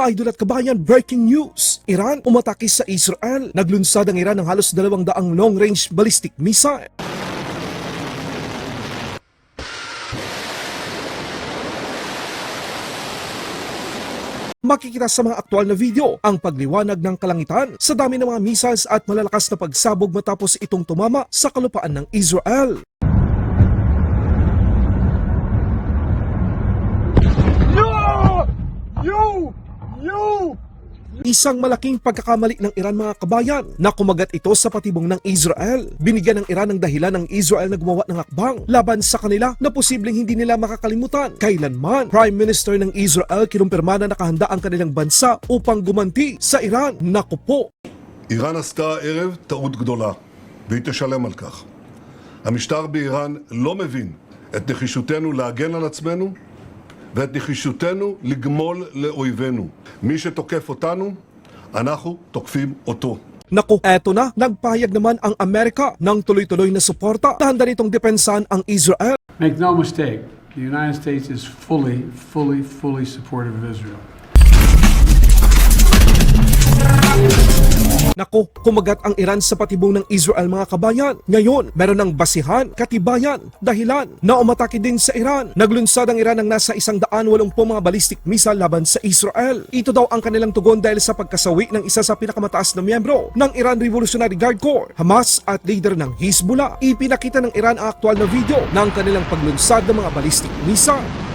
Mga idol at kabayan, breaking news! Iran umatake sa Israel. Naglunsad ang Iran ng halos dalawang daang long-range ballistic missile. Makikita sa mga aktual na video ang pagliwanag ng kalangitan sa dami ng mga missiles at malalakas na pagsabog matapos itong tumama sa kalupaan ng Israel. Isang malaking pagkakamali ng Iran mga kabayan na kumagat ito sa patibong ng Israel. Binigyan ng Iran ng dahilan ng Israel na gumawa ng hakbang laban sa kanila na posibleng hindi nila makakalimutan. Kailanman, Prime Minister ng Israel kinumpirma na nakahanda ang kanilang bansa upang gumanti sa Iran. Naku po, איראן עשתה הערב טעות גדולה, והיא תשלם על כך. המשטר באיראן לא מבין את נחישותנו להגן על עצמנו ואת נחישותנו לגמול לאויבינו. מי שתוקף אותנו, אנחנו תוקפים אותו. Naku, eto na, nagpahayag naman ang Amerika ng tuloy-tuloy na suporta na handa nitong depensahan ang Israel Make no mistake, the United States is fully, fully, fully supportive of Israel. Nako, kumagat ang Iran sa patibong ng Israel mga kabayan. Ngayon, meron ng basihan, katibayan, dahilan na umatake din sa Iran. Naglunsad ang Iran ng nasa isang daan walumpung mga ballistic missile laban sa Israel. Ito daw ang kanilang tugon dahil sa pagkasawi ng isa sa pinakamataas na miyembro ng Iran Revolutionary Guard Corps, Hamas at leader ng Hezbollah. Ipinakita ng Iran ang aktual na video ng kanilang paglunsad ng mga ballistic missile.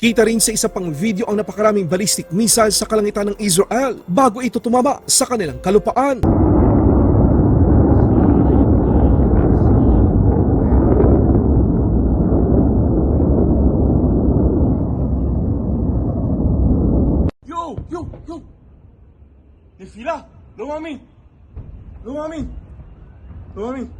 Kita rin sa isa pang video ang napakaraming ballistic missile sa kalangitan ng Israel bago ito tumama sa kanilang kalupaan. יואו, יואו, יואו! נפילה! לא מאמין! לא מאמין! לא מאמין!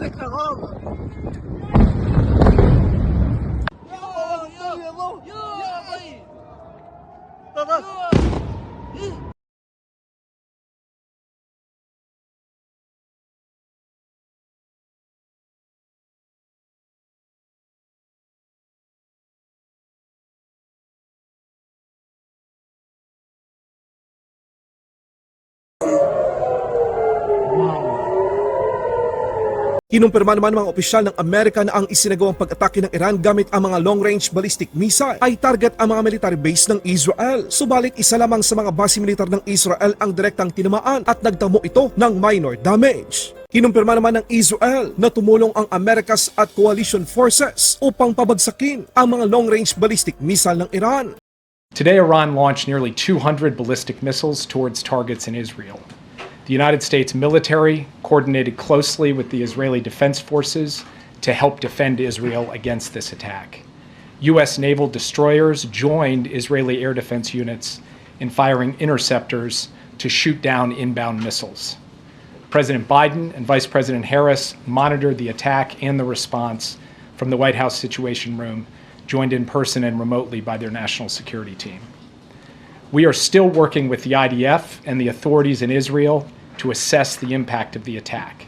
שזה קרוב. Kinumpirma naman ng mga opisyal ng Amerika na ang isinagawang pag-atake ng Iran gamit ang mga long-range ballistic missile ay target ang mga military base ng Israel. Subalit isa lamang sa mga base militar ng Israel ang direktang tinamaan at nagtamo ito ng minor damage. Kinumpirma naman ng Israel na tumulong ang Amerikas at coalition forces upang pabagsakin ang mga long-range ballistic missile ng Iran. Today, Iran launched nearly 200 ballistic missiles towards targets in Israel. The United States military coordinated closely with the Israeli Defense Forces to help defend Israel against this attack. U.S. naval destroyers joined Israeli air defense units in firing interceptors to shoot down inbound missiles. President Biden and Vice President Harris monitored the attack and the response from the White House Situation Room, joined in person and remotely by their national security team. We are still working with the IDF and the authorities in Israel to assess the impact of the attack.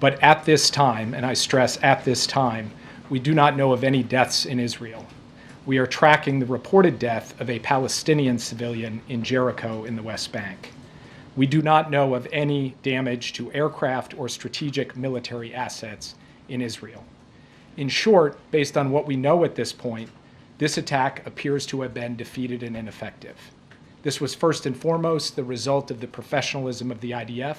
But at this time, and I stress at this time, we do not know of any deaths in Israel. We are tracking the reported death of a Palestinian civilian in Jericho in the West Bank. We do not know of any damage to aircraft or strategic military assets in Israel. In short, based on what we know at this point, this attack appears to have been defeated and ineffective. This was first and foremost the result of the professionalism of the IDF,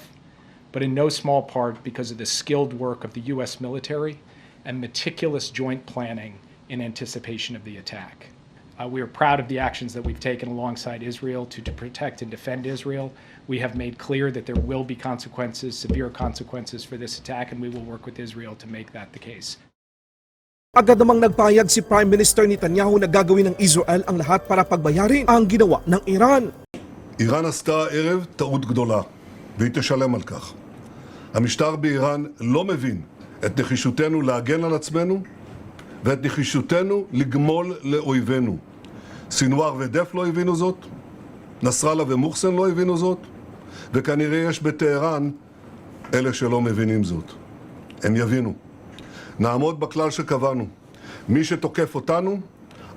but in no small part because of the skilled work of the U.S. military and meticulous joint planning in anticipation of the attack. Uh, we are proud of the actions that we've taken alongside Israel to, to protect and defend Israel. We have made clear that there will be consequences, severe consequences for this attack, and we will work with Israel to make that the case. Agad namang nagpayag si Prime Minister Netanyahu na gagawin ng Israel ang lahat para pagbayarin ang ginawa ng Iran. איראן עשתה הערב טעות גדולה, והיא תשלם על כך. המשטר באיראן לא מבין את נחישותנו להגן על עצמנו ואת נחישותנו לגמול לאויבינו. סינואר ודף לא הבינו זאת, נסראללה ומוחסן לא הבינו זאת, וכנראה יש בטהרן אלה שלא מבינים זאת. הם יבינו. נעמוד בכלל שקבענו. מי שתוקף אותנו,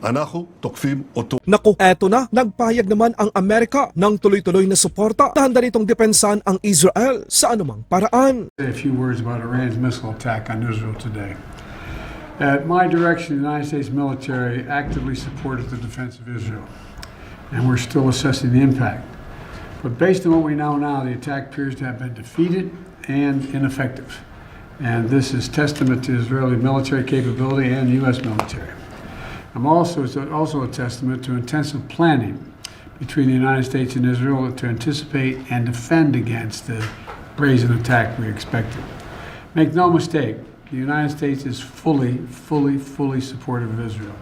אנחנו תוקפים אותו. Naku, eto na, nagpayag naman ang Amerika ng tuloy-tuloy na suporta na handa nitong depensahan ang Israel sa anumang paraan. Say a few words about Iran's missile attack on Israel today. At my direction, the United States military actively supported the defense of Israel, and we're still assessing the impact. But based on what we know now, the attack appears to have been defeated and ineffective. And this is testament to Israeli military capability and U.S. military. I'm also, it's also a testament to intensive planning between the United States and Israel to anticipate and defend against the brazen attack we expected. Make no mistake, the United States is fully, fully, fully supportive of Israel.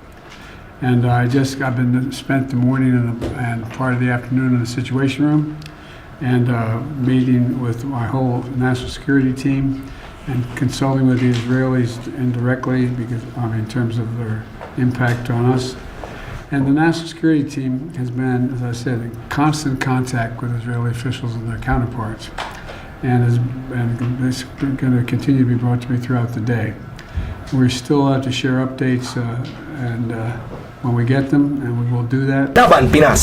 And I just, I've been, spent the morning and, the- and part of the afternoon in the Situation Room and uh, meeting with my whole national security team and consulting with the Israelis indirectly because, mean, in terms of their impact on us. And the national security team has been, as I said, in constant contact with Israeli officials and their counterparts. And is, and going to continue to be brought to me throughout the day. We're still out to share updates uh, and uh, when we get them, and we will do that. Pinas.